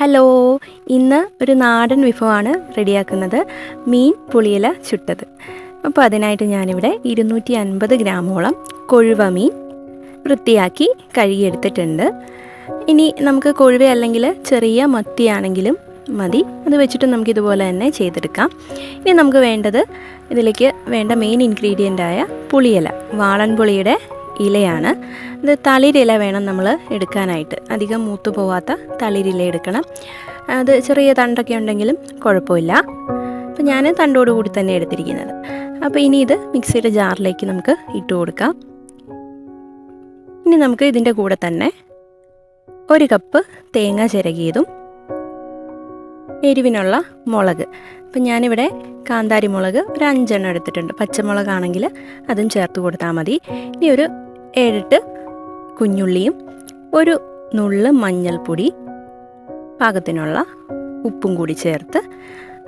Hello. ഇന്ന് ഒരു നാടൻ വിഭവമാണ് റെഡിയാക്കുന്നത്. മീൻ പുളിയില ചുട്ടത്. അപ്പോൾ അതിനായിട്ട് ഞാനിവിടെ ഇരുന്നൂറ്റി അൻപത് ഗ്രാമോളം കൊഴുവ മീൻ വൃത്തിയാക്കി കഴുകിയെടുത്തിട്ടുണ്ട്. ഇനി നമുക്ക് കൊഴുവ അല്ലെങ്കിൽ ചെറിയ മത്തിയാണെങ്കിലും മതി. അത് വെച്ചിട്ട് നമുക്ക് ഇതുപോലെ തന്നെ ചെയ്തെടുക്കാം. ഇനി നമുക്ക് വേണ്ടത് ഇതിലേക്ക് വേണ്ട മെയിൻ ഇൻഗ്രീഡിയന്റായ പുളിയില വാളൻ പുളിയുടെ ഇലയാണ്. ഇത് തളിരില വേണം നമ്മൾ എടുക്കാനായിട്ട്. അധികം മൂത്തു പോവാത്ത തളിരില എടുക്കണം. അത് ചെറിയ തണ്ടൊക്കെ ഉണ്ടെങ്കിലും കുഴപ്പമില്ല. അപ്പോൾ ഞാൻ തണ്ടോട് കൂടി തന്നെ എടുത്തിരിക്കുന്നത്. അപ്പോൾ ഇനി ഇത് മിക്സിയുടെ ജാറിലേക്ക് നമുക്ക് ഇട്ട് കൊടുക്കാം. ഇനി നമുക്ക് ഇതിന്റെ കൂടെ തന്നെ ഒരു കപ്പ് തേങ്ങ ചിരകിയതും എരിവിനുള്ള മുളക്. അപ്പം ഞാനിവിടെ കാന്താരി മുളക് ഒരു അഞ്ചെണ്ണം എടുത്തിട്ടുണ്ട്. പച്ചമുളകാണെങ്കിൽ അതും ചേർത്ത് കൊടുത്താൽ മതി. ഇനി ഒരു ഏഴെട്ട് കുഞ്ഞുള്ളിയും ഒരു നുള്ള് മഞ്ഞൾപ്പൊടി പാകത്തിനുള്ള ഉപ്പും കൂടി ചേർത്ത്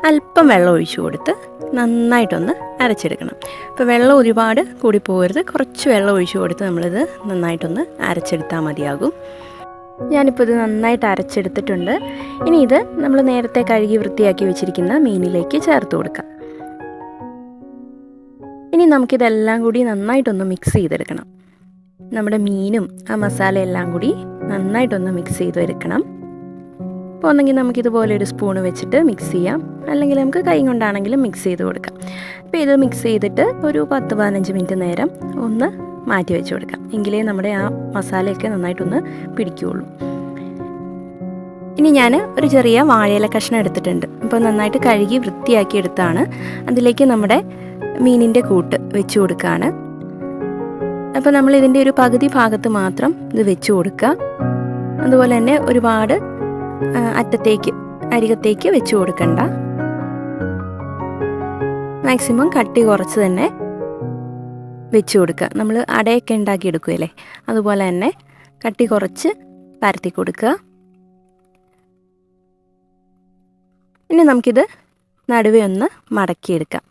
അല്പം വെള്ളം ഒഴിച്ചു കൊടുത്ത് നന്നായിട്ടൊന്ന് അരച്ചെടുക്കണം. അപ്പോൾ വെള്ളം ഒരുപാട് കൂടി പോകരുത്. കുറച്ച് വെള്ളം ഒഴിച്ചു കൊടുത്ത് നമ്മളിത് നന്നായിട്ടൊന്ന് അരച്ചെടുത്താൽ മതിയാകും. ഞാനിപ്പോൾ ഇത് നന്നായിട്ട് അരച്ചെടുത്തിട്ടുണ്ട്. ഇനി ഇത് നമ്മൾ നേരത്തെ കഴുകി വൃത്തിയാക്കി വെച്ചിരിക്കുന്ന മീനിലേക്ക് ചേർത്ത് കൊടുക്കാം. ഇനി നമുക്കിതെല്ലാം കൂടി നന്നായിട്ടൊന്ന് മിക്സ് ചെയ്തെടുക്കണം. നമ്മുടെ മീനും ആ മസാല എല്ലാം കൂടി നന്നായിട്ടൊന്ന് മിക്സ് ചെയ്ത് എടുക്കണം. അപ്പോൾ ഒന്നെങ്കിൽ നമുക്കിതുപോലെ ഒരു സ്പൂൺ വെച്ചിട്ട് മിക്സ് ചെയ്യാം. അല്ലെങ്കിൽ നമുക്ക് കൈ കൊണ്ടാണെങ്കിലും മിക്സ് ചെയ്ത് കൊടുക്കാം. അപ്പോൾ ഇത് മിക്സ് ചെയ്തിട്ട് ഒരു പത്ത് പതിനഞ്ച് മിനിറ്റ് നേരം ഒന്ന് മാറ്റി വെച്ച് കൊടുക്കാം. എങ്കിലേ നമ്മുടെ ആ മസാലയൊക്കെ നന്നായിട്ടൊന്ന് പിടിക്കുകയുള്ളൂ ഇനി ഞാൻ ഒരു ചെറിയ വാഴയില കഷ്ണം എടുത്തിട്ടുണ്ട്. അപ്പോൾ നന്നായിട്ട് കഴുകി വൃത്തിയാക്കി എടുത്താണ്. അതിലേക്ക് നമ്മുടെ മീനിന്റെ കൂട്ട് വെച്ച് കൊടുക്കുകയാണ് അപ്പോൾ നമ്മൾ ഇതിന്റെ ഒരു പകുതി ഭാഗത്ത് മാത്രം ഇത് വെച്ച് കൊടുക്കുക. അതുപോലെ തന്നെ ഒരുപാട് അറ്റത്തേക്ക് അരികത്തേക്ക് വെച്ച് കൊടുക്കണ്ട. മാക്സിമം കട്ടി കുറച്ച് തന്നെ വെച്ച് കൊടുക്കുക. നമ്മൾ അടയൊക്കെ ഉണ്ടാക്കി എടുക്കുകയല്ലേ അതുപോലെ തന്നെ കട്ടി കുറച്ച് പരത്തി കൊടുക്കുക. ഇനി നമുക്കിത് നടുവേ ഒന്ന് മടക്കിയെടുക്കാം.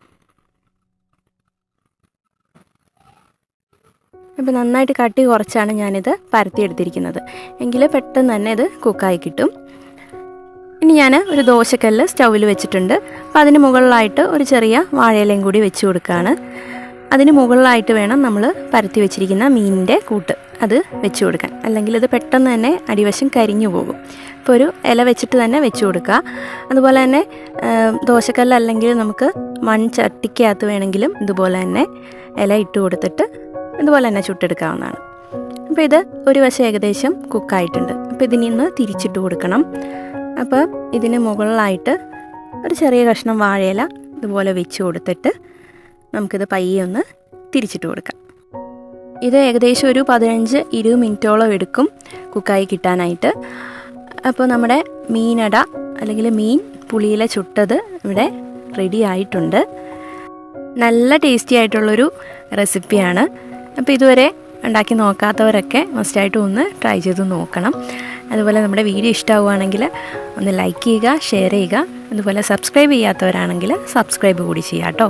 അപ്പോൾ നന്നായിട്ട് കട്ടി കുറച്ചാണ് ഞാനിത് പരത്തിയെടുത്തിരിക്കുന്നത് എങ്കിൽ പെട്ടെന്ന് തന്നെ ഇത് കുക്കായി കിട്ടും. ഇനി ഞാൻ ഒരു ദോശക്കല്ല് സ്റ്റൗവിൽ വെച്ചിട്ടുണ്ട്. അപ്പോൾ അതിന് മുകളിലായിട്ട് ഒരു ചെറിയ വാഴയിലയും കൂടി വെച്ച് കൊടുക്കുകയാണ് അതിന് മുകളിലായിട്ട് വേണം നമ്മൾ പരത്തി വെച്ചിരിക്കുന്ന മീനിന്റെ കൂട്ട് അത് വെച്ച് കൊടുക്കാൻ. അല്ലെങ്കിൽ ഇത് പെട്ടെന്ന് തന്നെ അടിവശം കരിഞ്ഞു പോകും. അപ്പോൾ ഒരു ഇല വെച്ചിട്ട് തന്നെ വെച്ച് കൊടുക്കുക. അതുപോലെ തന്നെ ദോശക്കല്ല് അല്ലെങ്കിൽ നമുക്ക് മൺചട്ടിക്കകത്ത് വേണമെങ്കിലും ഇതുപോലെ തന്നെ ഇല ഇട്ട് കൊടുത്തിട്ട് ഇതുപോലെ തന്നെ ചുട്ടെടുക്കാവുന്നതാണ്. അപ്പോൾ ഇത് ഒരു വശം ഏകദേശം കുക്കായിട്ടുണ്ട്. അപ്പോൾ ഇതിനൊന്ന് തിരിച്ചിട്ട് കൊടുക്കണം. അപ്പോൾ ഇതിന് മുകളിലായിട്ട് ഒരു ചെറിയ കഷ്ണം വാഴയില ഇതുപോലെ വെച്ച് കൊടുത്തിട്ട് നമുക്കിത് പയ്യെ ഒന്ന് തിരിച്ചിട്ട് കൊടുക്കാം. ഇത് ഏകദേശം ഒരു പതിനഞ്ച് ഇരുപത് മിനിറ്റോളം എടുക്കും കുക്കായി കിട്ടാനായിട്ട്. അപ്പോൾ നമ്മുടെ മീനട അല്ലെങ്കിൽ മീൻ പുളിയില ചുട്ടത് ഇവിടെ റെഡി ആയിട്ടുണ്ട്. നല്ല ടേസ്റ്റി ആയിട്ടുള്ളൊരു റെസിപ്പിയാണ്. അപ്പോൾ ഇതുവരെ ഉണ്ടാക്കി നോക്കാത്തവരൊക്കെ മസ്റ്റായിട്ടും ഒന്ന് ട്രൈ ചെയ്ത് നോക്കണം. അതുപോലെ നമ്മുടെ വീഡിയോ ഇഷ്ടമാവുകയാണെങ്കിൽ ഒന്ന് ലൈക്ക് ചെയ്യുക ഷെയർ ചെയ്യുക. അതുപോലെ സബ്സ്ക്രൈബ് ചെയ്യാത്തവരാണെങ്കിൽ സബ്സ്ക്രൈബ് കൂടി ചെയ്യാം കേട്ടോ.